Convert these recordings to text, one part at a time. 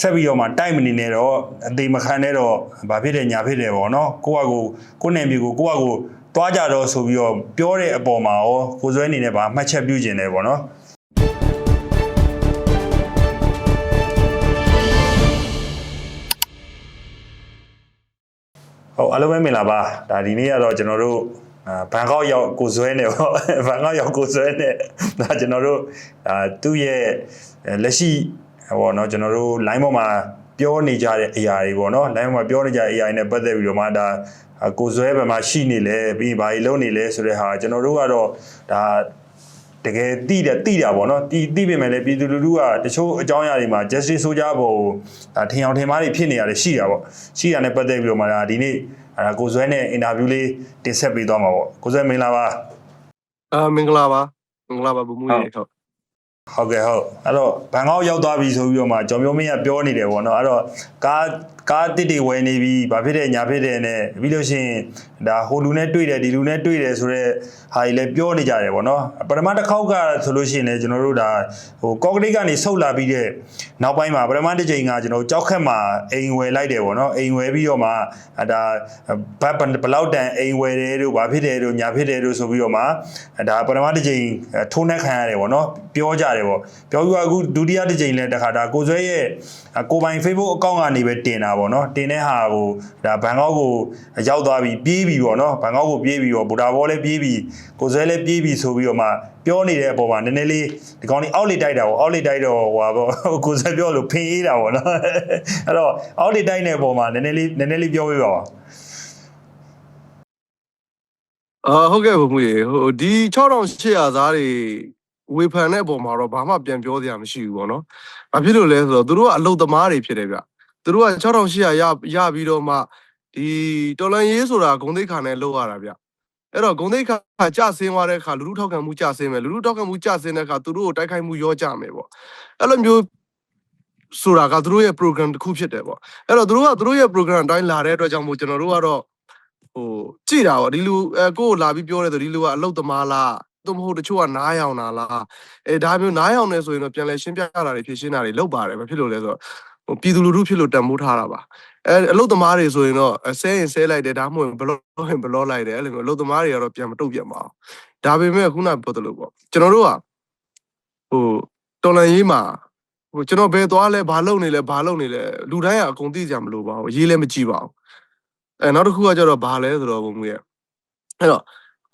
ဆက်ပြီးတော့မှတိုက်မနေနဲ့တော့အသေးမခံနဲ့တော့ဘာဖြစ်တယ်ညာဖြစ်တယ်ပေါ့နော်ကိုကကိုကိုနယ်မျိုးကိုကိုကကိုသွားကြတော့ဆိုပြီးတော့ပြောတဲ့အပေါ်မှာရောကိုစွဲအနေနဲ့ဗာမှတ်ချက်ပြုကျင်တယ်ပေါ့နော်ဟုတ်အားလုံးပဲမင်္ဂလာပါဒါဒီနေ့ကတော့ကျွန်တော်တို့အာဘန်ကောက်ရောက်ကိုဇွဲနေပေါ့ဘန်ကောက်ရောက်ကိုဇွဲနေဒါကျွန်တော်တို့အာသူ့ရဲ့လက်ရှိ ပေါ့နော်ကျွန်တော်တို့ line ပေါ်မှာပြောနေကြတဲ့အရာတွေပေါ့နော် line ပေါ်မှာပြောနေကြတဲ့အရာတွေနဲ့ပတ်သက်ပြီးတော့မှဒါကိုဇွဲဘယ်မှာရှိနေလဲပြီးဘာကြီးလုပ်နေလဲဆိုတဲ့ဟာကျွန်တော်တို့ကတော့ဒါတကယ်တိတယ်တိတာပေါ့နော်တိတိပြင်မယ်လေပြည်သူလူထုကတချို့အကြောင်းအရာတွေမှာ justice ဆိုကြဖို့ဒါထင်အောင်ထင်မှားတွေဖြစ်နေရတယ်ရှိတာပေါ့ရှိတာနဲ့ပတ်သက်ပြီးတော့မှဒါဒီနေ့အဲဒါကိုဇွဲနဲ့ interview လေးတင်ဆက်ပေးသွားမှာပေါ့ကိုဇွဲမင်္ဂလာပါအာမင်္ဂလာပါမင်္ဂလာပါဘုံမူရေဟုတ် ဟုတ်ကဲ့ဟုတ်အဲ့တော့ဘန်ကောက်ရောက်သွားပြီဆိုပြီးတော့မှကျော်မျိုးမင်းကပြောနေတယ်ပေါ့နော်အဲ့တော့ကား ကားတစ်တွေဝယ်နေပြီဘာဖြစ်တယ်ညာဖြစ်တယ်နဲ့ပြီးလို့ရှိရင်ဒါဟိုလူနဲ့တွေ့တယ်ဒီလူနဲ့တွေ့တယ်ဆိုတော့ဟာကြီးလည်းပြောနေကြတယ်ပေါ့နော်ပထမတစ်ခေါက်ကဆိုလို့ရှိရင်လည်းကျွန်တော်တို့ဒါဟိုကော့ကရိတ်ကနေဆုတ်လာပြီးတဲ့နောက်ပိုင်းမှာပထမတစ်ချိန်ကကျွန်တော်ကြောက်ခက်မှာအိမ်ဝယ်လိုက်တယ်ပေါ့နော်အိမ်ဝယ်ပြီးတော့မှအဲဒါဘတ်ဘလောက်တန်အိမ်ဝယ်တယ်တို့ဘာဖြစ်တယ်တို့ညာဖြစ်တယ်တို့ဆိုပြီးတော့မှအဲဒါပထမတစ်ချိန်ထိုးနှက်ခံရတယ်ပေါ့နော်ပြောကြတယ်ပေါ့ပြောပြီးတော့အခုဒုတိယတစ်ချိန်လည်းတခါဒါကိုဆွဲရဲ့ကိုပိုင် Facebook အကောင့်ကနေပဲတင်တာပေါ့နော်တင်တဲ့ဟာကိုဒါဘန်ကောက်ကိုရောက်သွားပြီးပြေးပြီးပေါ့နော်ဘန်ကောက်ကိုပြေးပြီးတော့ဘူတာဘောလည်းပြေးပြီးကိုဆွဲလည်းပြေးပြီးဆိုပြီးတော့မှပြောနေတဲ့အပေါ်မှာနည်းနည်းလေးဒီကောင်လေးအောက်လေတိုက်တာပေါ့အောက်လေတိုက်တော့ဟိုပါပေါ့ကိုဆွဲပြောလို့ဖင်အေးတာပေါ့နော်အဲ့တော့အောက်လေတိုက်နေတဲ့အပေါ်မှာနည်းနည်းလေးနည်းနည်းလေးပြောပြပါပါအာဟုတ်ကဲ့ဘုံမှုရေဟိုဒီ6800သားတွေဝေဖန်တဲ့အပေါ်မှာတော့ဘာမှပြန်ပြောစရာမရှိဘူးပေါ့နော်။ဘာဖြစ်လို့လဲဆိုတော့သူတို့ကအလုတ်သမားတွေဖြစ်တယ်ဗျ။ သူတို့က6800ရရပြီးတော့မှဒီတော်လန်ရေးဆိုတာဂုံသိက္ခာနဲ့လောက်ရတာဗျ။အဲ့တော့ဂုံသိက္ခာကြဆင်းသွားတဲ့အခါလူလူထောက်ခံမှုကြဆင်းမယ်လူလူထောက်ခံမှုကြဆင်းတဲ့အခါသူတို့ကိုတိုက်ခိုက်မှုရောကြမယ်ပေါ့။အဲ့လိုမျိုးဆိုတာကသူတို့ရဲ့ program တစ်ခုဖြစ်တယ်ပေါ့။အဲ့တော့သူတို့ကသူတို့ရဲ့ program အတိုင်းလာတဲ့အတွက်ကြောင့်မို့ကျွန်တော်တို့ကတော့ဟိုကြည်တာပေါ့ဒီလူအဲကိုကိုလာပြီးပြောတယ်ဆိုဒီလူကအလုတ်သမားလားသို့မဟုတ်တချို့ကနားယောင်တာလားအဲဒါမျိုးနားယောင်နေဆိုရင်တော့ပြန်လဲရှင်းပြတာတွေဖြည့်ရှင်းတာတွေလုပ်ပါတယ်ဘာဖြစ်လို့လဲဆိုတော့ဟို ပြည်သူလူထုဖြစ်လို့တန်မိုးထားတာပါအဲအလုတ်သမားတွေဆိုရင်တော့အဲဆဲရင်ဆဲလိုက်တယ်ဒါမှမဟုတ်ဘလော့ရင်ဘလော့လိုက်တယ်အဲ့လိုမျိုးအလုတ်သမားတွေကတော့ပြန်မတုတ်ပြန်ပါအောင်ဒါပေမဲ့ခုနပြောသလိုပေါ့ကျွန်တော်တို့ကဟိုတော်လန်ရေးမှာဟိုကျွန်တော်ဘယ်သွားလဲဘာလုပ်နေလဲဘာလုပ်နေလဲလူတိုင်းကအကုန်သိကြမလို့ပါဘူးရေးလည်းမကြည့်ပါဘူးအဲနောက်တစ်ခုကကျတော့ဘာလဲဆိုတော့ဘုံမူရဲ့အဲ့တော့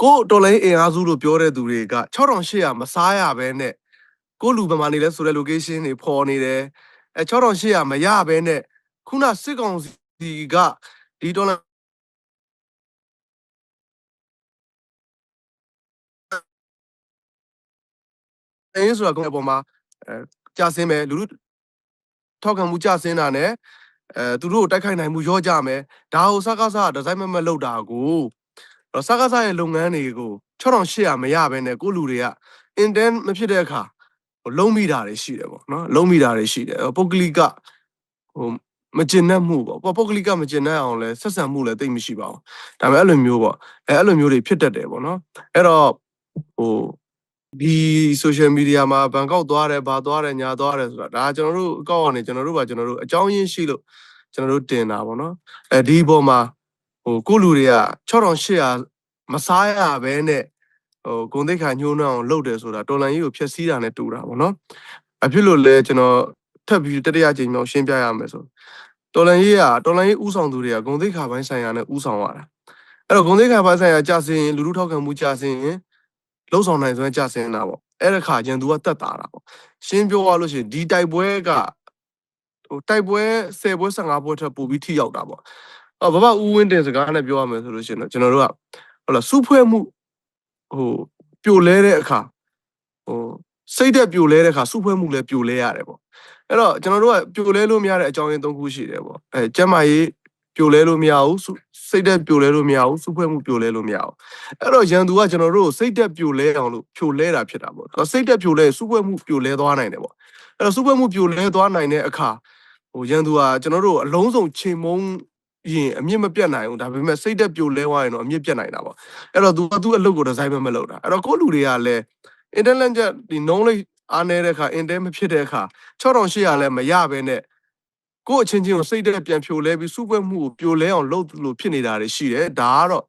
ကိုတော်လိုင်းအင်အားစုလို့ပြောတဲ့သူတွေက6800မစားရဘဲနဲ့ကိုလူပမာနေလဲဆိုတဲ့ location တွေပေါ်နေတယ် အဲ6800မရဘဲနဲ့ခုနစစ်ကောင်စီကဒီတော်လိုင်းအင်းဆိုတာကအပေါ်မှာအဲကြာစင်းမယ်လူလူထောက်ခံမှုကြာစင်းတာနဲ့အဲသူတို့ကိုတိုက်ခိုက်နိုင်မှုရောကြမယ်ဒါကိုစကားစားဒီဇိုင်းမမလောက်တာကိုအဲ့တော့စကားစားရဲ့လုပ်ငန်းတွေကို6800မရဘဲနဲ့ကိုလူတွေက intent မဖြစ်တဲ့အခါဟို လုံးမိတာတွေရှိတယ်ပေါ့နော်လုံးမိတာတွေရှိတယ်ပုဂ္ဂလိကဟိုမကျင်တတ်မှုပေါ့ပုဂ္ဂလိကမကျင်တတ်အောင်လဲဆက်ဆံမှုလည်းတိတ်မရှိပါဘူးဒါပေမဲ့အဲ့လိုမျိုးပေါ့အဲအဲ့လိုမျိုးတွေဖြစ်တတ်တယ်ပေါ့နော်အဲ့တော့ဟိုဒီ social media မှာဘန်ကောက်သွားတယ်ဘာသွားတယ်ညာသွားတယ်ဆိုတာဒါကျွန်တော်တို့အကောက်ကနေကျွန်တော်တို့ကကျွန်တော်တို့အကြောင်းရင်းရှိလို့ကျွန်တော်တို့တင်တာပေါ့နော်အဲဒီဘောမှာဟိုကိုလူတွေက6800မစားရဘဲနဲ့ ဟိုဂုံသိက္ခာညှိုးနှောင်းအောင်လုပ်တယ်ဆိုတာတော်လန်ကြီးကိုဖျက်ဆီးတာနဲ့တူတာပေါ့နော်အဖြစ်လို့လဲကျွန်တော်ထပ်ပြီးတတိယကြိမ်မြောက်ရှင်းပြရမယ်ဆိုတော်လန်ကြီးကတော်လန်ကြီးဥဆောင်သူတွေကဂုံသိက္ခာပိုင်းဆိုင်ရာနဲ့ဥဆောင်ရတာအဲ့တော့ဂုံသိက္ခာပိုင်းဆိုင်ရာကြာစင်လူလူထောက်ခံမှုကြာစင်ရင်လှုပ်ဆောင်နိုင်စွမ်းကြာစင်တာပေါ့အဲ့ဒါခါကျန်သူကတက်တာတာပေါ့ရှင်းပြောရလို့ရှိရင်ဒီတိုက်ပွဲကဟိုတိုက်ပွဲ10ပွဲ15ပွဲထပ်ပို့ပြီးထိရောက်တာပေါ့အော်ဘဘဦးဝင်းတင်စကားနဲ့ပြောရမယ်ဆိုလို့ရှိရင်တော့ကျွန်တော်တို့ကဟုတ်လားစုဖွဲ့မှု ဟိုပြိုလဲတဲ့အခါဟိုစိတ်သက်ပြိုလဲတဲ့အခါစုဖွဲ့မှုလည်းပြိုလဲရတယ်ပေါ့အဲ့တော့ကျွန်တော်တို့ကပြိုလဲလို့မရတဲ့အကြောင်းရင်း၃ခုရှိတယ်ပေါ့အဲကျမ်းမာရေးပြိုလဲလို့မရဘူးစုစိတ်သက်ပြိုလဲလို့မရဘူးစုဖွဲ့မှုပြိုလဲလို့မရဘူးအဲ့တော့ရန်သူကကျွန်တော်တို့ကိုစိတ်သက်ပြိုလဲအောင်လို့ပြိုလဲတာဖြစ်တာပေါ့အဲ့တော့စိတ်သက်ပြိုလဲစုဖွဲ့မှုပြိုလဲသွားနိုင်တယ်ပေါ့အဲ့တော့စုဖွဲ့မှုပြိုလဲသွားနိုင်တဲ့အခါဟိုရန်သူကကျွန်တော်တို့ကိုအလုံးစုံချိန်မုံ ရင်အမြင့်မပြတ်နိုင်ဘူးဒါပေမဲ့စိတ်သက်ပြိုလဲသွားရင်တော့အမြင့်ပြတ်နိုင်တာပေါ့အဲ့တော့ तू ကသူ့အလုပ်ကိုဒီဇိုင်းမမလုပ်တာအဲ့တော့ကိုယ့်လူတွေကလည်း intelligent ဒီ knowledge အားနေတဲ့အခါ intel မဖြစ်တဲ့အခါ6800လည်းမရဘဲနဲ့ကိုယ့်အချင်းချင်းကိုစိတ်တက်ပြန်ဖြိုလဲပြီးစုပွဲမှုကိုပြိုလဲအောင်လုပ်လို့ဖြစ်နေတာတွေရှိတယ်ဒါကတော့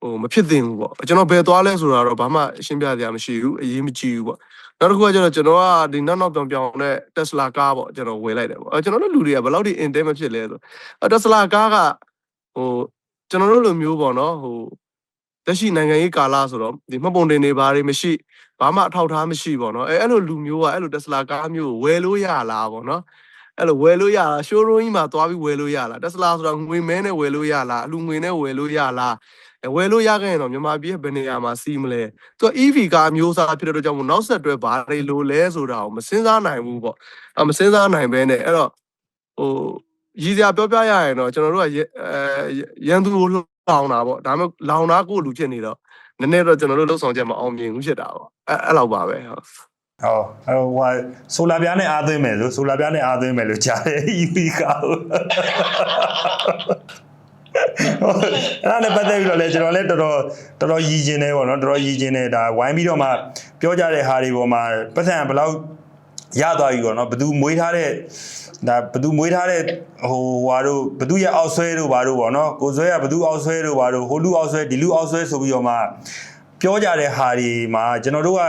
ဟိုမဖြစ်သင့်ဘူးပေါ့ကျွန်တော်ဘယ်သွားလဲဆိုတာတော့ဘာမှရှင်းပြစရာမရှိဘူးအရေးမကြီးဘူးပေါ့ နောက်တစ်ခုကကျတော့ကျွန်တော်ကဒီနောက်နောက်ပြောင်ပြောင်နဲ့ Tesla ကားပေါ့ကျွန်တော်ဝယ်လိုက်တယ်ပေါ့အဲကျွန်တော်တို့လူတွေကဘယ်လောက်ထိ intent မဖြစ်လဲဆိုအဲ Tesla ကားကဟိုကျွန်တော်တို့လိုမျိုးပေါ့နော်ဟိုတက်ရှိနိုင်ငံရေးကာလဆိုတော့ဒီမှတ်ပုံတင်နေပါတွေမရှိဘာမှအထောက်ထားမရှိပေါ့နော်အဲအဲ့လိုလူမျိုးကအဲ့လို Tesla ကားမျိုးကိုဝယ်လို့ရလားပေါ့နော်အဲ့လိုဝယ်လို့ရလား showroom ကြီးမှာသွားပြီးဝယ်လို့ရလား Tesla ဆိုတာငွေမဲနဲ့ဝယ်လို့ရလားအလူငွေနဲ့ဝယ်လို့ရလားအဲ ဝယ်လို့ရခဲ့ရင်တော့မြန်မာပြည်ရဲ့ဘယ်နေရာမှာစီးမလဲသူက EV ကားမျိုးစားဖြစ်တဲ့အတွက်ကြောင့်မို့နောက်ဆက်တွဲဘာတွေလိုလဲဆိုတာကိုမစင်စားနိုင်ဘူးပေါ့အမစင်စားနိုင်ပဲနဲ့အဲ့တော့ဟိုရည်စရာပြောပြရရင်တော့ကျွန်တော်တို့ကအဲရန်သူကိုလောင်တာပေါ့ဒါပေမဲ့လောင်တာကိုလူဖြစ်နေတော့နည်းနည်းတော့ကျွန်တော်တို့လှုပ်ဆောင်ချက်မအောင်မြင်ဘူးဖြစ်တာပေါ့အဲအဲ့လောက်ပါပဲဟုတ်ဟောဟိုဟာဆိုလာပြားနဲ့အားသွင်းမယ်ဆိုဆိုလာပြားနဲ့အားသွင်းမယ်လို့ကြားတယ် EV ကော အဲ့ဒါနဲ့ပတ်သက်ပြီးတော့လဲကျွန်တော်လည်းတော်တော်တော်တော်ရည်ကျင်နေပေါ့နော်တော်တော်ရည်ကျင်နေဒါဝိုင်းပြီးတော့မှပြောကြတဲ့ဟာတွေပေါ်မှာပတ်သက်ဘယ်လောက်ရသွားပြီပေါ့နော်ဘသူမွေးထားတဲ့ဒါဘသူမွေးထားတဲ့ဟိုဟာတို့ဘသူရဲ့အောက်ဆွဲတို့ဘာတို့ပေါ့နော်ကိုဆွဲကဘသူအောက်ဆွဲတို့ဘာတို့ဟိုလူအောက်ဆွဲဒီလူအောက်ဆွဲဆိုပြီးတော့မှပြောကြတဲ့ဟာတွေမှာကျွန်တော်တို့က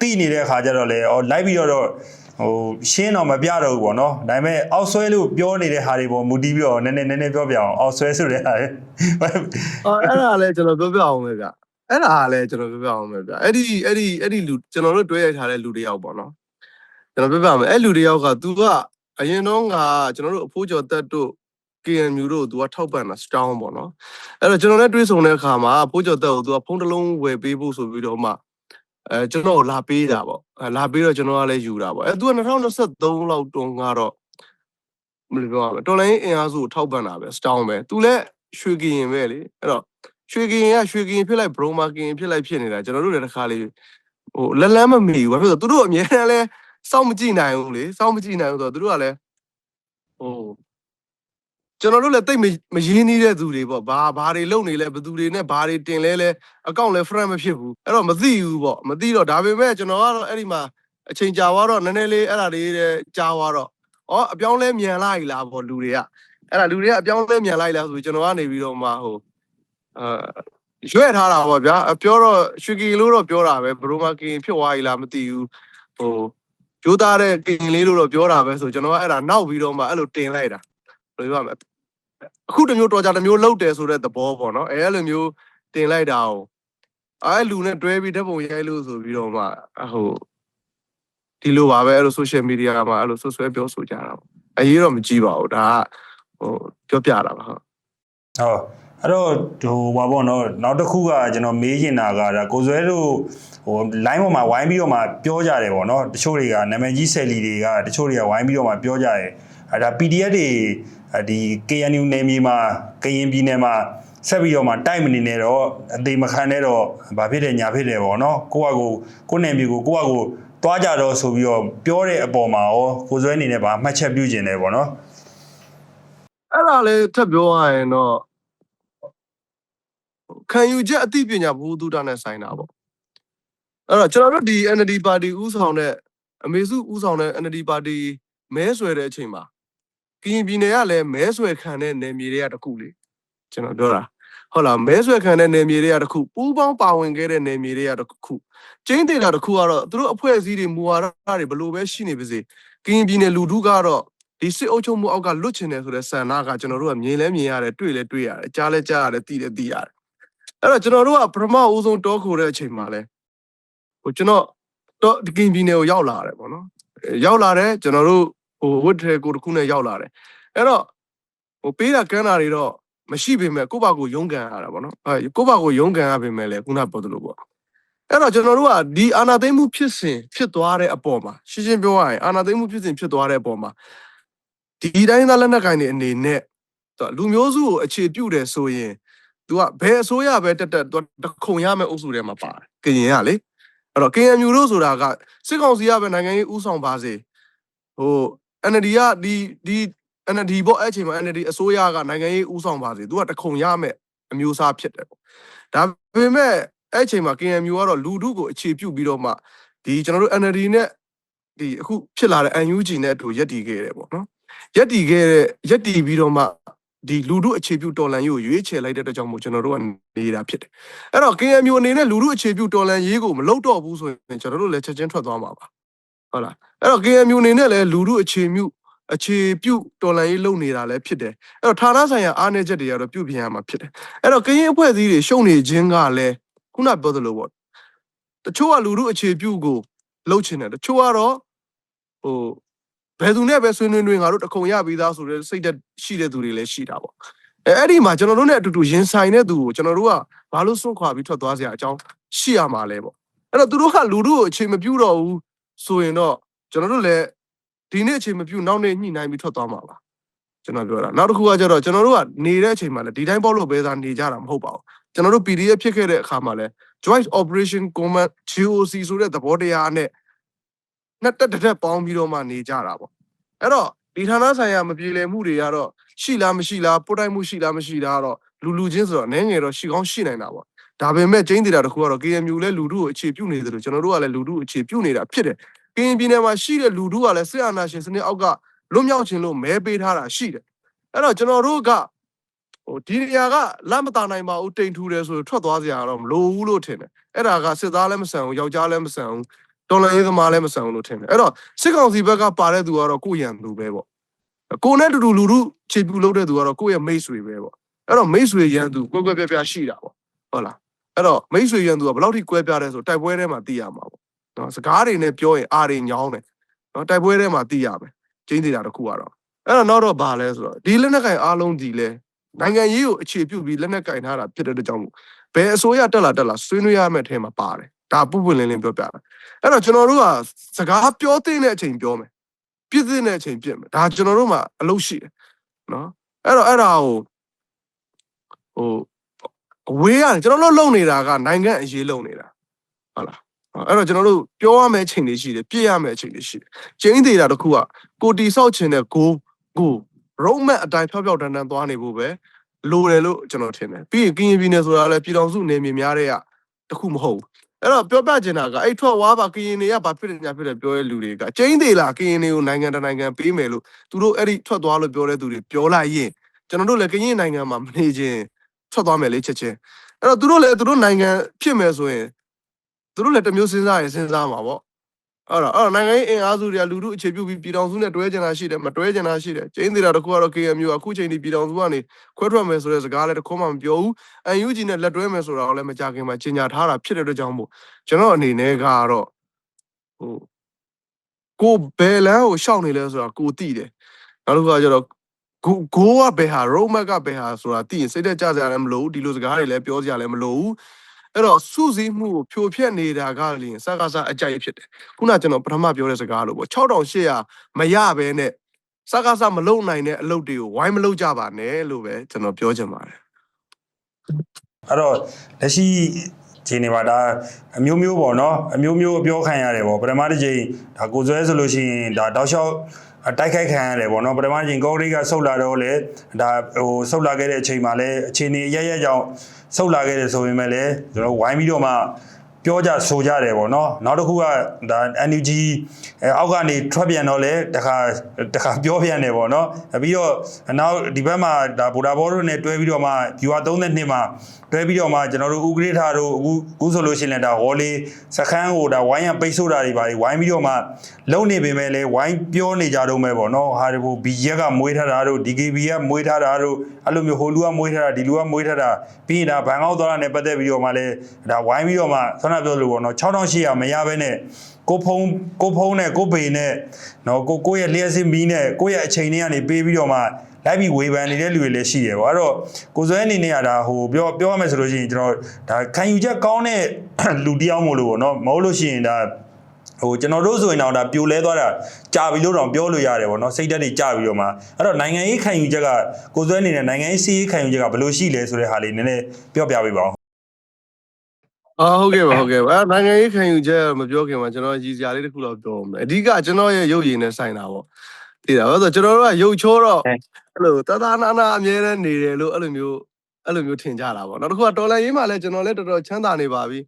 သိနေတဲ့အခါကျတော့လေအော်လိုက်ပြီးတော့ ဟိုရှင်းတော့မပြတော့ဘူးပေါ့နော်ဒါပေမဲ့အောက်ဆွဲလို့ပြောနေတဲ့ဟာတွေပေါ်မူတည်ပြီးတော့နည်းနည်းနည်းနည်းပြောပြအောင်အောက်ဆွဲဆိုတဲ့ဟာတွေ အော်အဲ့ဒါလည်းကျွန်တော်ပြောပြအောင်ပဲဗျအဲ့ဒါလည်းကျွန်တော်ပြောပြအောင်ပဲဗျအဲ့ဒီအဲ့ဒီအဲ့ဒီလူကျွန်တော်တို့တွဲရိုက်ထားတဲ့လူတစ်ယောက်ပေါ့နော်ကျွန်တော်ပြောပြမယ်အဲ့လူတစ်ယောက်က तू ကအရင်တော့ကကျွန်တော်တို့အဖိုးကျော်တက်တို့ KNU တို့ तू ကထောက်ပံ့တာ strong ပေါ့နော်အဲ့တော့ကျွန်တော်လည်းတွေးဆုံတဲ့အခါမှာအဖိုးကျော်တက်ကို तू ကဖုန်းတစ်လုံးဝယ်ပေးဖို့ဆိုပြီးတော့မှ အဲကျွန်တော်လာပေးတာပေါ့အဲလာပေးတော့ကျွန်တော်ကလည်းယူတာပေါ့အဲ तू က2023လောက်တုန်းကတော့ဘယ်လိုပြောရမလဲတော်လိုင်းအင်အားစုကိုထောက်ပံ့တာပဲ strong ပဲ तू လည်းရွှေကရင်ပဲလေအဲ့တော့ရွှေကရင်ကရွှေကရင်ဖြစ်လိုက်ဘရိုမာကရင်ဖြစ်လိုက်ဖြစ်နေတာကျွန်တော်တို့လည်းတစ်ခါလေးဟိုလက်လန်းမမီဘူးဘာဖြစ်လို့လဲသူတို့အများနဲ့လဲစောင့်မကြည့်နိုင်ဘူးလေစောင့်မကြည့်နိုင်ဘူးဆိုတော့သူတို့ကလည်းဟို ကျွန်တော်တို့လည်းတိတ်မမရင်းနှီးတဲ့သူတွေပေါ့ဘာဘာတွေလုပ်နေလဲဘယ်သူတွေနဲ့ဘာတွေတင်လဲလဲအကောင့်လဲ friend မဖြစ်ဘူးအဲ့တော့မသိဘူးပေါ့မသိတော့ဒါပေမဲ့ကျွန်တော်ကတော့အဲ့ဒီမှာအချိန်ကြာသွားတော့နည်းနည်းလေးအဲ့ဒါလေးတဲ့ကြာသွားတော့ဩအပြောင်းလဲမြန်လာ ਈ လားပေါ့လူတွေကအဲ့ဒါလူတွေကအပြောင်းလဲမြန်လိုက်လားဆိုပြီးကျွန်တော်ကနေပြီးတော့မှဟိုအာရွဲ့ထားတာပေါ့ဗျာအပြောတော့ရွှေကင်လို့တော့ပြောတာပဲဘရိုမာကင်ဖြစ်သွား ਈ လားမသိဘူးဟိုကြိုးသားတဲ့ကင်လေးလို့တော့ပြောတာပဲဆိုကျွန်တော်ကအဲ့ဒါနောက်ပြီးတော့မှအဲ့လိုတင်လိုက်တာ ဘယ်လိုပြောရမလဲအခုတစ်မျိုးတော်ကြတစ်မျိုးလောက်တယ်ဆိုတဲ့သဘောပေါ့နော်အဲအဲ့လိုမျိုးတင်လိုက်တာကိုအဲ့လူနဲ့တွဲပြီးဓာတ်ပုံရိုက်လို့ဆိုပြီးတော့မှဟိုဒီလိုပါပဲအဲ့လို social media မှာအဲ့လိုဆွဆွဲပြောဆိုကြတာပေါ့အရေးတော့မကြည့်ပါဘူးဒါကဟိုပြောပြတာပါဟုတ်ဟောအဲ့တော့ဟိုဘာပေါ့နော်နောက်တစ်ခုကကျွန်တော်မေးချင်တာကဒါကိုဇွဲတို့ဟို line ပေါ်မှာဝိုင်းပြီးတော့မှပြောကြတယ်ပေါ့နော်တချို့တွေကနာမည်ကြီးဆယ်လီတွေကတချို့တွေကဝိုင်းပြီးတော့မှပြောကြတယ်အဲဒါ PDF တွေ ဒီ KNU နယ်မြေမှာကရင်ပြည်နယ်မှာဆက်ပြီးတော့မှတိုက်မနေနဲ့တော့အသေးမခံနဲ့တော့ဘာဖြစ်တယ်ညာဖြစ်တယ်ပေါ့နော်ကိုကကိုကိုနယ်မြေကိုကိုကကိုတွားကြတော့ဆိုပြီးတော့ပြောတဲ့အပေါ်မှာရောကိုဇွဲအနေနဲ့ဗာမှတ်ချက်ပြုခြင်းတယ်ပေါ့နော်အဲ့ဒါလည်းထပ်ပြောရရင်တော့ခံယူချက်အသိပညာဘုသူတနဲ့ဆိုင်တာပေါ့အဲ့တော့ကျွန်တော်တို့ဒီ NLD ပါတီဥဆောင်တဲ့အမေစုဥဆောင်တဲ့ NLD ပါတီမဲဆွယ်တဲ့အချိန်မှာ ကရင်ပြည်နယ်ကလည်းမဲဆွယ်ခံတဲ့နယ်မြေတွေကတခုလေကျွန်တော်ပြောတာဟုတ်လားမဲဆွယ်ခံတဲ့နယ်မြေတွေကတခုပူးပေါင်းပါဝင်ခဲ့တဲ့နယ်မြေတွေကတခုကျင်းသေးတာတခုကတော့သူတို့အဖွဲ့အစည်းတွေမူဝါဒတွေဘယ်လိုပဲရှိနေပါစေကရင်ပြည်နယ်လူထုကတော့ဒီစစ်အုပ်ချုပ်မှုအောက်ကလွတ်ချင်တယ်ဆိုတဲ့ဆန္ဒကကျွန်တော်တို့ကမြင်လဲမြင်ရတယ်တွေ့လဲတွေ့ရတယ်ကြားလဲကြားရတယ်သိလဲသိရတယ်အဲ့တော့ကျွန်တော်တို့ကပထမဦးဆုံးတောခိုတဲ့အချိန်မှာလဲဟိုကျွန်တော်တော့ဒီကင်ပြည်နယ်ကိုရောက်လာတယ်ပေါ့နော်အဲရောက်လာတယ်ကျွန်တော်တို့ ဟိုဝတ်ထဲကိုတစ်ခုနဲ့ရောက်လာတယ်အဲ့တော့ဟိုပေးတာကမ်းတာတွေတော့မရှိပေမဲ့ကိုယ့်ဘာကိုရုန်းကန်ရတာပေါ့နော်အဲကိုယ့်ဘာကိုရုန်းကန်ရပေမဲ့လဲခုနပြောသလိုပေါ့အဲ့တော့ကျွန်တော်တို့ကဒီအာနာသိမ့်မှုဖြစ်စဉ်ဖြစ်သွားတဲ့အပေါ်မှာရှင်းရှင်းပြောရရင်အာနာသိမ့်မှုဖြစ်စဉ်ဖြစ်သွားတဲ့အပေါ်မှာဒီတိုင်းသားလက်နက်ကိုင်တွေအနေနဲ့သူကလူမျိုးစုကိုအခြေပြုတယ်ဆိုရင် तू ကဘယ်အစိုးရပဲတက်တက် तू တခုံရမယ့်အုပ်စုထဲမှာပါတယ်ကရင်ကလေအဲ့တော့ KNU တို့ဆိုတာကစစ်ကောင်စီကပဲနိုင်ငံရေးဥဆောင်ပါစေဟို NLD ကဒီဒီ NLD ပေါ့အဲ့အချိန်မှာ NLD အစိုးရကနိုင်ငံရေးဥဆောင်ပါစေ तू ကတခုံရမယ့်အမျိုးအစားဖြစ်တယ်ပေါ့ဒါပေမဲ့အဲ့အချိန်မှာ KNU ကတော့လူထုကိုအခြေပြုပြီးတော့မှဒီကျွန်တော်တို့ NLD နဲ့ဒီအခုဖြစ်လာတဲ့ UNG နဲ့အတူရက်တည်ခဲ့တယ်ပေါ့နော်ရက်တီခဲ့တဲ့ရက်တီပြီးတော့မှဒီလူတို့အခြေပြုတော်လန်ရေးကိုရွေးချယ်လိုက်တဲ့အတွက်ကြောင့်မို့ကျွန်တော်တို့ကနေတာဖြစ်တယ်အဲ့တော့ KMU အနေနဲ့လူတို့အခြေပြုတော်လန်ရေးကိုမလုပ်တော့ဘူးဆိုရင်ကျွန်တော်တို့လည်းချက်ချင်းထွက်သွားမှာပါ ဟုတ်လားအဲ့တော့ KMU အနေနဲ့လည်းလူတို့အခြေပြုအခြေပြုတော်လန်ရေးလုပ်နေတာလည်းဖြစ်တယ်အဲ့တော့ဌာနဆိုင်ရာအားနည်းချက်တွေကတော့ပြုပြင်ရမှာဖြစ်တယ်အဲ့တော့ကရင်အဖွဲ့အစည်းတွေရှုံနေခြင်းကလည်းခုနပြောသလိုပေါ့တချို့ကလူတို့အခြေပြုကိုလှုပ်ချင်တယ်တချို့ကတော့ဟိုဘယ်သူနဲ့ပဲဆွေးနွေးနွေးငါတို့တခုံရပြီးသားဆိုတဲ့စိတ်သက်ရှိတဲ့သူတွေလည်းရှိတာပေါ့အဲအဲ့ဒီမှာကျွန်တော်တို့နဲ့အတူတူရင်ဆိုင်တဲ့သူကိုကျွန်တော်တို့ကဘာလို့စွန့်ခွာပြီးထွက်သွားစရာအကြောင်းရှိရမှာလဲပေါ့အဲ့တော့သူတို့ကလူတို့ကိုအခြေမပြူတော့ဘူး ဆိုရင်တော့ကျွန်တော်တို့လည်းဒီနေ့အခြေမပြူနောက်နေ့ညှိနှိုင်းပြီးထွက်သွားမှာပါကျွန်တော်ပြောတာနောက်တစ်ခုကကျတော့ကျွန်တော်တို့ကနေတဲ့အချိန်မှာလည်းဒီတိုင်းပေါ့လို့ပဲသာနေကြတာမဟုတ်ပါဘူးကျွန်တော်တို့ PDF ဖြစ်ခဲ့တဲ့အခါမှာလည်း Joint Operation Command GOC ဆိုတဲ့သဘောတရားနဲ့နှစ်တက်တစ်တက်ပေါင်းပြီးတော့မှနေကြတာပေါ့အဲ့တော့ဒီဌာနဆိုင်ရာမပြေလည်မှုတွေကတော့ရှိလားမရှိလားပို့တိုက်မှုရှိလားမရှိလားကတော့လူလူချင်းဆိုတော့အနေငယ်တော့ရှိကောင်းရှိနိုင်တာပေါ့ ဒါပေမဲ့ကျင်းသေးတာတစ်ခုကတော့ KMU လဲလူထုကိုအခြေပြုနေတယ်လို့ကျွန်တော်တို့ကလည်းလူထုအခြေပြုနေတာဖြစ်တယ်ကရင်ပြည်နယ်မှာရှိတဲ့လူထုကလည်းစစ်အာဏာရှင်စနစ်အောက်ကလွတ်မြောက်ခြင်းလို့မဲပေးထားတာရှိတယ်အဲ့တော့ကျွန်တော်တို့ကဟိုဒီနေရာကလက်မတာနိုင်ပါဘူးတိမ်ထူတယ်ဆိုထွက်သွားစရာတော့မလိုဘူးလို့ထင်တယ်အဲ့ဒါကစစ်သားလည်းမဆန်ဘူးယောက်ျားလည်းမဆန်ဘူးတော်လန်ရေးသမားလည်းမဆန်ဘူးလို့ထင်တယ်အဲ့တော့စစ်ကောင်စီဘက်ကပါတဲ့သူကတော့ကိုယ့်ရန်သူပဲပေါ့ကိုနဲ့တူတူလူလူခြေပြူလုပ်တဲ့သူကတော့ကိုယ့်ရဲ့မိတ်ဆွေပဲပေါ့အဲ့တော့မိတ်ဆွေရန်သူကွဲကွဲပြားပြားရှိတာပေါ့ဟုတ်လား အဲ့တော့မိတ်ဆွေရန်သူကဘယ်လောက်ထိကွဲပြားတယ်ဆိုတိုက်ပွဲထဲမှာသိရမှာပေါ့နော်စကားတွေနဲ့ပြောရင်အာတွေညောင်းတယ်နော်တိုက်ပွဲထဲမှာသိရမယ်ကျင်းသေးတာတစ်ခုကတော့အဲ့တော့နောက်တော့ဘာလဲဆိုတော့ဒီလက်နက်ကင်အားလုံးဒီလဲနိုင်ငံရေးကိုအခြေပြုပြီးလက်နက်ကင်ထားတာဖြစ်တဲ့အတွက်ကြောင့်မို့ဘယ်အစိုးရတက်လာတက်လာဆွေးနွေးရမယ့်အထဲမှာပါတယ်ဒါပုပ်ပွင့်လင်းလင်းပြောပြတာအဲ့တော့ကျွန်တော်တို့ကစကားပြောတဲ့အချိန်ပြောမယ်ပြစ်တဲ့အချိန်ပြစ်မယ်ဒါကျွန်တော်တို့မှာအလုပ်ရှိတယ်နော်အဲ့တော့အဲ့ဒါကိုဟို အဝေးရတယ်ကျွန်တော်တို့လုံနေတာကနိုင်ငံအရေးလုံနေတာဟုတ်လားအဲ့တော့ကျွန်တော်တို့ပြောရမယ့်အချိန်တွေရှိတယ်ပြည့်ရမယ့်အချိန်တွေရှိတယ်ကျင်းသေးတာတစ်ခုကကိုတီဆောက်ခြင်းတဲ့ကိုကို roadmap အတိုင်းဖြောက်ဖြောက်တန်းတန်းသွားနေဖို့ပဲလိုတယ်လို့ကျွန်တော်ထင်တယ်ပြီးရင်ကရင်ပြည်နယ်ဆိုတာလည်းပြည်တော်စုနေမြေများတဲ့ကတစ်ခုမဟုတ်ဘူးအဲ့တော့ပြောပြချင်တာကအဲ့ထွက်ဝါပါကရင်တွေကဘာဖြစ်နေညာဖြစ်တယ်ပြောတဲ့လူတွေကကျင်းသေးလားကရင်တွေကိုနိုင်ငံတကာနိုင်ငံပေးမယ်လို့သူတို့အဲ့ဒီထွက်သွားလို့ပြောတဲ့သူတွေပြောလိုက်ရင်ကျွန်တော်တို့လည်းကရင်နိုင်ငံမှာမနေချင်း ထွက်သွားမယ်လေချက်ချင်းအဲ့တော့သူတို့လည်းသူတို့နိုင်ငံဖြစ်မယ်ဆိုရင်သူတို့လည်းတစ်မျိုးစဉ်းစားရင်စဉ်းစားမှာပေါ့အဲ့တော့အဲ့တော့နိုင်ငံရေးအင်အားစုတွေကလူထုအခြေပြုပြီးပြည်တော်စုနဲ့တွဲကျင်တာရှိတယ်မတွဲကျင်တာရှိတယ်ကျင်းသေးတာတခုကတော့ KMU ကအခုချိန်ဒီပြည်တော်စုကနေခွဲထွက်မယ်ဆိုတဲ့စကားလည်းတစ်ခုမှမပြောဘူး UNG နဲ့လက်တွဲမယ်ဆိုတာကိုလည်းမကြခင်မှာကြီးညာထားတာဖြစ်တဲ့အတွက်ကြောင့်မို့ကျွန်တော်အနေနဲ့ကတော့ဟိုကိုဘယ်လန်းကိုရှောက်နေလဲဆိုတာကိုသိတယ်နောက်တစ်ခါကျတော့ ကိုကိုကဘယ်ဟာ road map ကဘယ်ဟာဆိုတာသိရင်စိတ်သက်ကြစရာလည်းမလိုဘူးဒီလိုစကားတွေလည်းပြောစရာလည်းမလိုဘူးအဲ့တော့စုစည်းမှုကိုဖြိုဖျက်နေတာကလျင်စကားစားအကြိုက်ဖြစ်တယ်ခုနကကျွန်တော်ပထမပြောတဲ့စကားလို့ပေါ့6800မရဘဲနဲ့စကားစားမလုံနိုင်တဲ့အလုပ်တွေကိုဝိုင်းမလုပ်ကြပါနဲ့လို့ပဲကျွန်တော်ပြောချင်ပါတယ်အဲ့တော့လက်ရှိခြေနေပါဒါအမျိုးမျိုးပေါ့နော်အမျိုးမျိုးအပြောခံရတယ်ပေါ့ပထမတစ်ချိန်ဒါကိုစွဲဆိုလို့ရှိရင်ဒါတောက်လျှောက် တိုက်ခိုက်ခံရတယ်ပေါ့နော်ပထမချိန်ကောဂရိတ်ကဆုတ်လာတော့လေဒါဟိုဆုတ်လာခဲ့တဲ့အချိန်မှာလည်းအခြေအနေရရကြောင်ဆုတ်လာခဲ့တယ်ဆိုပေမဲ့လည်းကျွန်တော်ဝိုင်းပြီးတော့မှ ပြောကြဆိုကြတယ်ပေါ့နော်နောက်တစ်ခုကဒါ NUG အဲအောက်ကနေထွက်ပြန်တော့လေတခါတခါပြောပြန်တယ်ပေါ့နော်ပြီးတော့နောက်ဒီဘက်မှာဒါဗိုလ်ဒါဘောတို့နဲ့တွဲပြီးတော့မှ viewer 32မှာတွဲပြီးတော့မှကျွန်တော်တို့ဥဂရိထာတို့အခုအခုဆိုလို့ရှိရင်လည်းဒါဝေါ်လေးစခန်းကိုဒါဝိုင်းရပိတ်ဆို့တာတွေပါဝိုင်းပြီးတော့မှလုံနေပေမဲ့လည်းဝိုင်းပြောနေကြတော့မယ်ပေါ့နော်ဟာဒီဘို BJ ကမွေးထားတာတို့ DKB ကမွေးထားတာတို့အဲ့လိုမျိုးဟိုလူကမွေးထားတာဒီလူကမွေးထားတာပြီးရင်ဒါဘန်ကောက်သွားတာနဲ့ပတ်သက်ပြီးတော့မှလည်းဒါဝိုင်းပြီးတော့မှဆွမ်းနာပြောလို့ပေါ့နော်6800မရဘဲနဲ့ကိုဖုံးကိုဖုံးနဲ့ကိုပေနဲ့နော်ကိုကိုရဲ့လျှက်စစ်မီးနဲ့ကိုရဲ့အချိန်တွေကနေပေးပြီးတော့မှလိုက်ပြီးဝေဖန်နေတဲ့လူတွေလည်းရှိတယ်ပေါ့အဲ့တော့ကိုစွဲအနေနဲ့ကဒါဟိုပြောပြောရမယ်ဆိုလို့ရှိရင်ကျွန်တော်ဒါခံယူချက်ကောင်းတဲ့လူတယောက်မို့လို့ပေါ့နော်မဟုတ်လို့ရှိရင်ဒါဟိုကျွန်တော်တို့ဆိုရင်တော့ဒါပြိုလဲသွားတာကြာပြီလို့တော့ပြောလို့ရတယ်ပေါ့နော်စိတ်ဓာတ်တွေကြာပြီးတော့မှအဲ့တော့နိုင်ငံရေးခံယူချက်ကကိုစွဲအနေနဲ့နိုင်ငံရေးစီးရေးခံယူချက်ကဘယ်လိုရှိလဲဆိုတဲ့ဟာလေးနည်းနည်းပြောပြပေးပါဦး အာဟုတ်ကဲ့ပါဟုတ်ကဲ့ပါအဲနိုင်ငံရေးခံယူချက်မပြောခင်မှာကျွန်တော်ရည်စရာလေးတစ်ခုတော့ပြောမယ်အဓိကကျွန်တော်ရဲ့ရုပ်ရည်နဲ့ဆိုင်တာပေါ့သိတာဟုတ်ဆိုကျွန်တော်တို့ကရုပ်ချောတော့အဲ့လိုတသနာနာအမြဲတမ်းနေတယ်လို့အဲ့လိုမျိုးအဲ့လိုမျိုးထင်ကြတာပေါ့နောက်တစ်ခုကတော်လန်ရေးမှာလည်းကျွန်တော်လည်းတော်တော်ချမ်းသာနေပါပြီ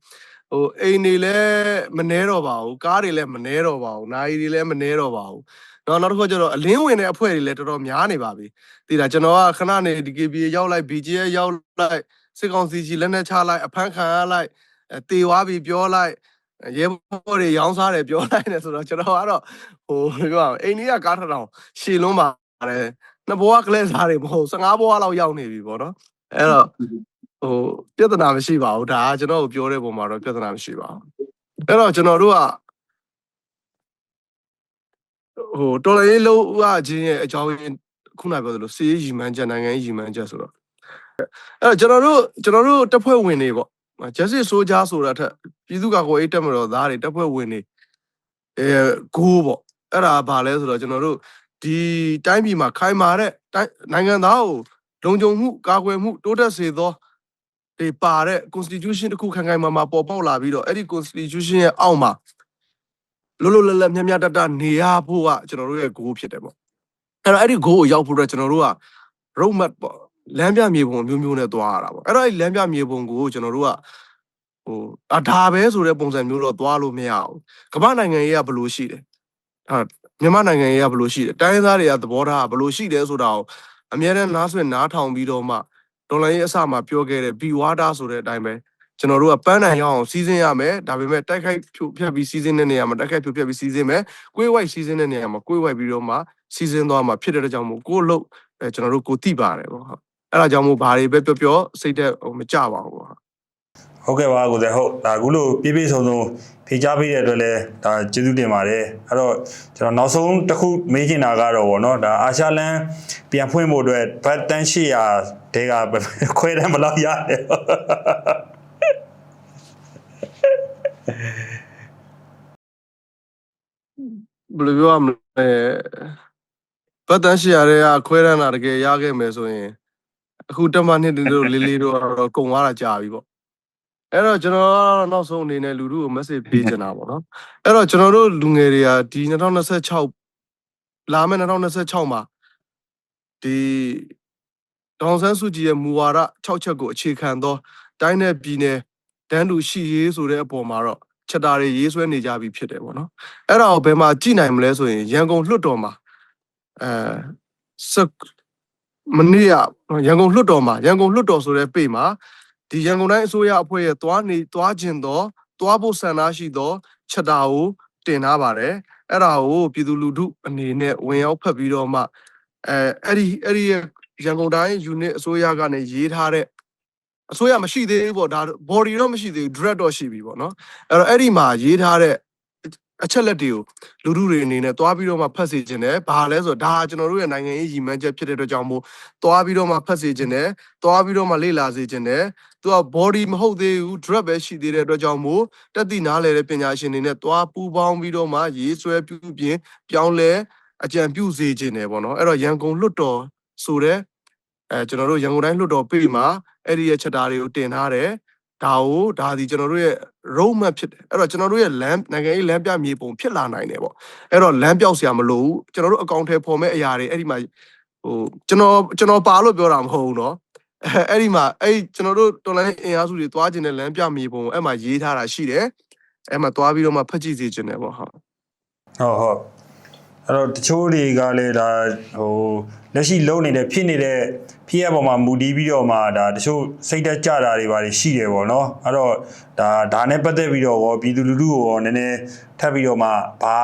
ဟိုအိမ်တွေလည်းမနှဲတော့ပါဘူးကားတွေလည်းမနှဲတော့ပါဘူးနာရီတွေလည်းမနှဲတော့ပါဘူးနော်နောက်တစ်ခုကကျတော့အလင်းဝင်တဲ့အဖွဲ့တွေလည်းတော်တော်များနေပါပြီသိလားကျွန်တော်ကခဏနေ DKBA ရောက်လိုက် BGA ရောက်လိုက်စစ်ကောင်စီကြီးလက်နက်ချလိုက်အဖမ်းခံရလိုက်အဲ တေဝါပြီပြောလိုက်ရဲဘော်တွေရောင်းစားတယ်ပြောလိုက်တယ်ဆိုတော့ကျွန်တော်ကတော့ဟိုပြောရအောင်အိန္ဒိယကားထထောင်ရှည်လွန်းပါတယ်နှစ်ဘဝကလေးစားတွေမဟုတ်15ဘဝလောက်ရောက်နေပြီပေါ့နော်အဲ့တော့ဟိုပြဿနာမရှိပါဘူးဒါကကျွန်တော်ကိုပြောတဲ့ပုံမှာတော့ပြဿနာမရှိပါဘူးအဲ့တော့ကျွန်တော်တို့ကဟိုတော်လိုင်းလုံးဝချင်းရဲ့အကြောင်းရင်းခုနပြောသလိုစီးရေးရီမန်းချက်နိုင်ငံရေးရီမန်းချက်ဆိုတော့အဲ့တော့ကျွန်တော်တို့ကျွန်တော်တို့တပ်ဖွဲ့ဝင်တွေပေါ့ justice soldier ဆိုတာထက်ပြည်သူ့ကာကွယ်ရေးတပ်မတော်သားတွေတပ်ဖွဲ့ဝင်တွေအဲဂိုးပေါ့အဲ့ဒါဘာလဲဆိုတော့ကျွန်တော်တို့ဒီတိုင်းပြည်မှာခိုင်မာတဲ့တိုင်းနိုင်ငံသားကိုလုံခြုံမှုကာကွယ်မှုတိုးတက်စေသောဒီပါတဲ့ constitution တစ်ခုခိုင်ခိုင်မာမာပေါ်ပေါက်လာပြီးတော့အဲ့ဒီ constitution ရဲ့အောက်မှာလွတ်လွတ်လပ်လပ်မြတ်မြတ်တတနေရဖို့ကကျွန်တော်တို့ရဲ့ goal ဖြစ်တယ်ပေါ့အဲ့တော့အဲ့ဒီ goal ကိုရောက်ဖို့အတွက်ကျွန်တော်တို့က road map ပေါ့ လမ်းပြမြေပုံအမျိုးမျိုးနဲ့သွားရတာပေါ့အဲ့တော့အဲ့ဒီလမ်းပြမြေပုံကိုကျွန်တော်တို့ကဟိုအဒါပဲဆိုတဲ့ပုံစံမျိုးတော့သွားလို့မရဘူးကမ္ဘာနိုင်ငံရေးကဘယ်လိုရှိတယ်ဟာမြန်မာနိုင်ငံရေးကဘယ်လိုရှိတယ်တိုင်းရင်းသားတွေကသဘောထားကဘယ်လိုရှိတယ်ဆိုတာကိုအများနဲ့နားဆွင့်နားထောင်ပြီးတော့မှဒေါ်လာရေးအစမှပြောခဲ့တဲ့ဘီဝါတာဆိုတဲ့အတိုင်းပဲကျွန်တော်တို့ကပန်းနိုင်ရအောင်စီးစင်းရမယ်ဒါပေမဲ့တိုက်ခိုက်ဖြိုဖျက်ပြီးစီးစင်းတဲ့နေရာမှာတိုက်ခိုက်ဖြိုဖျက်ပြီးစီးစင်းမယ်ကိုယ်ဝိုက်စီးစင်းတဲ့နေရာမှာကိုယ်ဝိုက်ပြီးတော့မှစီးစင်းသွားမှာဖြစ်တဲ့အတွက်ကြောင့်မို့ကိုယ်လို့အဲကျွန်တော်တို့ကိုတိပါတယ်ပေါ့ဟုတ် အဲ့ဒါကြောင့်မို့ဘာတွေပဲပြောပြောစိတ်သက်ဟိုမကြပါဘူးပေါ့ဟုတ်ဟုတ်ကဲ့ပါကိုယ်ဟုတ်ဒါအခုလို့ပြည့်ပြည့်စုံစုံဖြေချပေးတဲ့အတွက်လည်းဒါကျေးဇူးတင်ပါတယ်အဲ့တော့ကျွန်တော်နောက်ဆုံးတစ်ခုမေးချင်တာကတော့ဗောနော်ဒါအာရှလန်ပြန်ဖွင့်ဖို့အတွက်ဘတ်တန်800တဲကခွဲတန်းဘယ်လောက်ရတယ်ဘယ်လိုပြောရမလဲပတ်တန်းရှိရတဲ့ကခွဲရမ်းတာတကယ်ရခဲ့မယ်ဆိုရင် အခုတက်မနှစ်တို့လေးလေးတို့ကတော့ကုံသွားတာကြာပြီပေါ့အဲ့တော့ကျွန်တော်ကတော့နောက်ဆုံးအနေနဲ့လူတို့ကို message ပေးချင်တာပေါ့နော်အဲ့တော့ကျွန်တော်တို့လူငယ်တွေကဒီ2026လာမယ့်2026မှာဒီဒေါန်ဆန်းစုကြည်ရဲ့မူဝါဒ6ချက်ကိုအခြေခံသောတိုင်းနယ်ပြည်နယ်တန်းတူရှိရေးဆိုတဲ့အပေါ်မှာတော့ချက်တာတွေရေးဆွဲနေကြပြီဖြစ်တယ်ပေါ့နော်အဲ့ဒါကိုဘယ်မှာကြည့်နိုင်မလဲဆိုရင်ရန်ကုန်လွှတ်တော်မှာအဲစက် မနေ့ကရန်ကုန်လွှတ်တော်မှာရန်ကုန်လွှတ်တော်ဆိုတဲ့ပေမှာဒီရန်ကုန်တိုင်းအစိုးရအဖွဲ့ရဲ့သွားနေသွားခြင်းသောသွားဖို့ဆန္ဒရှိသောချက်တာကိုတင်ထားပါတယ်အဲ့ဒါကိုပြည်သူလူထုအနေနဲ့ဝင်ရောက်ဖတ်ပြီးတော့မှအဲအဲ့ဒီအဲ့ဒီရဲ့ရန်ကုန်တိုင်း unit အစိုးရကနေရေးထားတဲ့အစိုးရမရှိသေးဘူးပေါ့ဒါ body တော့မရှိသေးဘူး direct တော့ရှိပြီပေါ့နော်အဲ့တော့အဲ့ဒီမှာရေးထားတဲ့ အချက်လက်တွေကိုလူထုတွေအနေနဲ့တွားပြီးတော့မှဖတ်စေခြင်းတယ်ဘာလဲဆိုတော့ဒါကကျွန်တော်တို့ရဲ့နိုင်ငံရေးရည်မှန်းချက်ဖြစ်တဲ့အတွက်ကြောင့်မို့တွားပြီးတော့မှဖတ်စေခြင်းတယ်တွားပြီးတော့မှလေ့လာစေခြင်းတယ်သူက body မဟုတ်သေးဘူး drug ပဲရှိသေးတဲ့အတွက်ကြောင့်မို့တက်သိနားလဲတဲ့ပညာရှင်တွေနဲ့တွားပူးပေါင်းပြီးတော့မှရေးဆွဲပြုပြင်ပြောင်းလဲအကြံပြုစေခြင်းတယ်ပေါ့နော်အဲ့တော့ရန်ကုန်လွတ်တော်ဆိုတဲ့အဲကျွန်တော်တို့ရန်ကုန်တိုင်းလွတ်တော်ပြည်မှာအဲ့ဒီရဲ့ချက်တာတွေကိုတင်ထားတယ် ဒါကိုဒါဒီကျွန်တော်တို့ရဲ့ road map ဖြစ်တယ်အဲ့တော့ကျွန်တော်တို့ရဲ့ land နိုင်ငံရေးလမ်းပြမြေပုံဖြစ်လာနိုင်တယ်ပေါ့အဲ့တော့လမ်းပြောက်စရာမလိုဘူးကျွန်တော်တို့အကောင့်ထဲပေါ်မဲ့အရာတွေအဲ့ဒီမှာဟိုကျွန်တော်ကျွန်တော်ပါလို့ပြောတာမဟုတ်ဘူးเนาะအဲ့အဲ့ဒီမှာအဲ့ကျွန်တော်တို့တော်လိုင်းအင်အားစုတွေသွားခြင်းတဲ့လမ်းပြမြေပုံကိုအဲ့မှာရေးထားတာရှိတယ်အဲ့မှာသွားပြီးတော့မှဖတ်ကြည့်စေခြင်းတယ်ပေါ့ဟုတ် ဟုတ်ဟုတ်အဲ့တော့တချို့တွေကလည်းဒါဟိုလက်ရှိလုံနေတဲ့ဖြစ်နေတဲ့ ဖြစ်ရပေါ်မှာမူတည်ပြီးတော့မှဒါတချို့စိတ်သက်ကြတာတွေပါတယ်ရှိတယ်ပေါ့နော်အဲ့တော့ဒါဒါနဲ့ပတ်သက်ပြီးတော့ရောပြည်သူလူထုကိုရောနည်းနည်းထပ်ပြီးတော့မှဘာ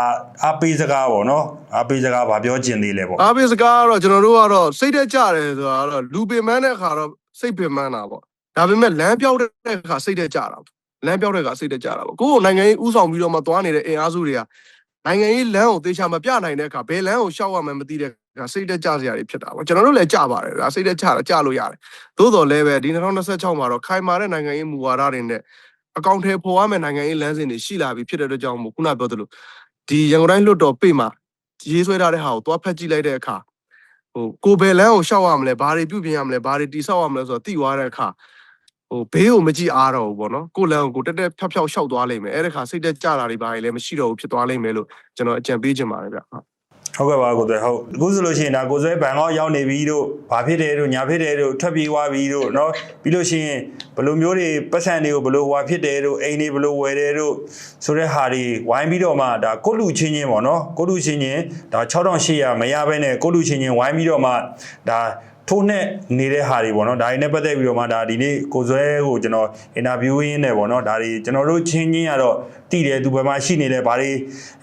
အားပေးစကားပေါ့နော်အားပေးစကားဘာပြောချင်သေးလဲပေါ့အားပေးစကားကတော့ကျွန်တော်တို့ကတော့စိတ်တက်ကြတယ်ဆိုတာကတော့လူပင်ပန်းတဲ့အခါတော့စိတ်ပင်ပန်းတာပေါ့ဒါပေမဲ့လမ်းပြောက်တဲ့အခါစိတ်တက်ကြတာပေါ့လမ်းပြောက်တဲ့အခါစိတ်တက်ကြတာပေါ့ကိုယ့်ကိုနိုင်ငံရေးဥဆောင်ပြီးတော့မှသွားနေတဲ့အင်အားစုတွေကနိုင်ငံရေးလမ်းကိုသေချာမပြနိုင်တဲ့အခါဘယ်လမ်းကိုရှောက်ရမှန်းမသိတဲ့ အခါစိတ်တက်ကြစရာတွေဖြစ်တာပေါ့ကျွန်တော်တို့လည်းကြပါတယ်ဒါစိတ်တက်ကြတာကြလို့ရတယ်သို့တော်လည်းပဲဒီ2026မှာတော့ခိုင်မာတဲ့နိုင်ငံရေးမူဝါဒတွေနဲ့အကောင့်ထဲပေါ်ရမယ့်နိုင်ငံရေးလမ်းစဉ်တွေရှိလာပြီဖြစ်တဲ့အတွက်ကြောင့်မို့ခုနပြောသလိုဒီရန်ကုန်တိုင်းလွှတ်တော်ပေမှာရေးဆွဲထားတဲ့ဟာကိုသွားဖက်ကြည့်လိုက်တဲ့အခါဟိုကိုဘယ်လန်းကိုရှောက်ရမလဲဘာတွေပြုပြင်ရမလဲဘာတွေတိဆောက်ရမလဲဆိုတော့သိသွားတဲ့အခါဟိုဘေးကိုမကြည့်အားတော့ဘူးပေါ့နော်ကိုလန်းကိုကိုတက်တက်ဖြောက်ဖြောက်ရှောက်သွားလိမ့်မယ်အဲ့ဒီခါစိတ်တက်ကြတာတွေဘာတွေလည်းမရှိတော့ဘူးဖြစ်သွားလိမ့်မယ်လို့ကျွန်တော်အကြံပေးချင်ပါတယ်ဗျဟုတ် ဟုတ်ကဲ့ပါကိုယ်ဆွဲဟုတ်အခုဆိုလို့ရှိရင်ဒါကိုယ်ဆွဲဘန်ကောက်ရောက်နေပြီတို့ဘာဖြစ်တယ်တို့ညာဖြစ်တယ်တို့ထွက်ပြေးသွားပြီတို့เนาะပြီးလို့ရှိရင်ဘယ်လိုမျိုးတွေပတ်စံတွေကိုဘယ်လိုဟွာဖြစ်တယ်တို့အိမ်တွေဘယ်လိုဝယ်တယ်တို့ဆိုတဲ့ဟာတွေဝိုင်းပြီးတော့မှဒါကိုယ့်လူချင်းချင်းပေါ့เนาะကိုယ့်လူချင်းချင်းဒါ6800မရဘဲနဲ့ကိုယ့်လူချင်းချင်းဝိုင်းပြီးတော့မှဒါ ထိုးနဲ့နေတဲ့ဟာတွေပေါ့နော်ဒါတွေနဲ့ပတ်သက်ပြီးတော့မှဒါဒီနေ့ကိုဇွဲကိုကျွန်တော်အင်တာဗျူးရင်းနဲ့ပေါ့နော်ဒါတွေကျွန်တော်တို့ချင်းချင်းကတော့တည်တယ်သူဘယ်မှာရှိနေလဲဘာတွေ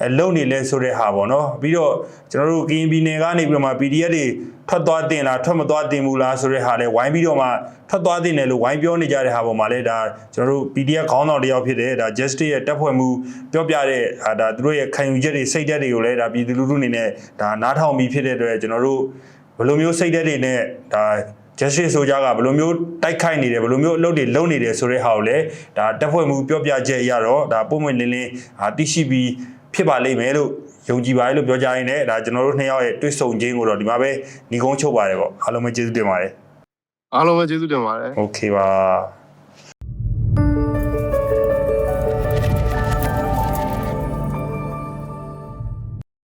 အဲလုံနေလဲဆိုတဲ့ဟာပေါ့နော်ပြီးတော့ကျွန်တော်တို့ကရင်ပြည်နယ်ကနေပြီးတော့မှ PDF တွေထွက်သွားတင်လားထွက်မသွားတင်ဘူးလားဆိုတဲ့ဟာလဲဝိုင်းပြီးတော့မှထွက်သွားတင်တယ်လို့ဝိုင်းပြောနေကြတဲ့ဟာပေါ်မှာလဲဒါကျွန်တော်တို့ PDF ခေါင်းဆောင်တယောက်ဖြစ်တယ်ဒါ justice ရဲ့တပ်ဖွဲ့မှုပြောပြတဲ့ဟာဒါသူတို့ရဲ့ခံယူချက်တွေစိတ်ဓာတ်တွေကိုလဲဒါပြည်သူလူထုအနေနဲ့ဒါနားထောင်ပြီးဖြစ်တဲ့အတွက်ကျွန်တော်တို့ ဘယ်လိုမျိုးစိတ်ဓာတ်တွေနဲ့ဒါ justice ဆိုကြကဘယ်လိုမျိုးတိုက်ခိုက်နေတယ်ဘယ်လိုမျိုးအလုပ်တွေလုပ်နေတယ်ဆိုတဲ့ဟာကိုလည်းဒါတက်ဖွဲ့မှုပြောပြချက်အရတော့ဒါပုံမှန်လင်းလင်းဟာသိရှိပြီးဖြစ်ပါလိမ့်မယ်လို့ယုံကြည်ပါတယ်လို့ပြောကြရင်းနဲ့ဒါကျွန်တော်တို့နှစ်ယောက်ရဲ့တွေ့ဆုံခြင်းကိုတော့ဒီမှာပဲညီကုန်းချုပ်ပါတယ်ပေါ့အားလုံးပဲကျေးဇူးတင်ပါတယ်အားလုံးပဲကျေးဇူးတင်ပါတယ် okay ပါ